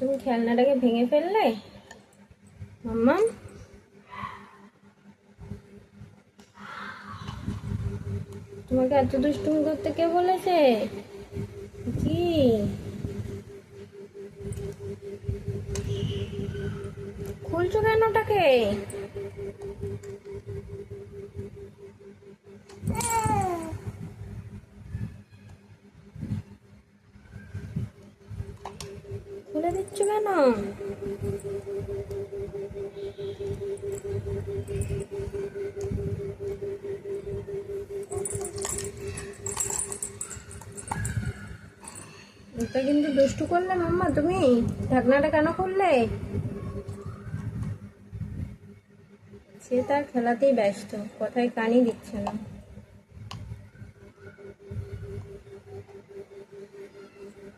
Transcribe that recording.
তুমি খেলনাটাকে ভেঙে ফেললে? মাম্মাম তোমাকে এত দুষ্টুমি করতে কে বলেছে? কি? খুলছো কেন ওটাকে? খুলে দিচ্ছ কেন? এটা কিন্তু দুষ্টু করলে মাম্মা, তুমি ঢাকনাটা কেন খুললে? সে তার খেলাতেই ব্যস্ত, কথায় কানই দিচ্ছে না।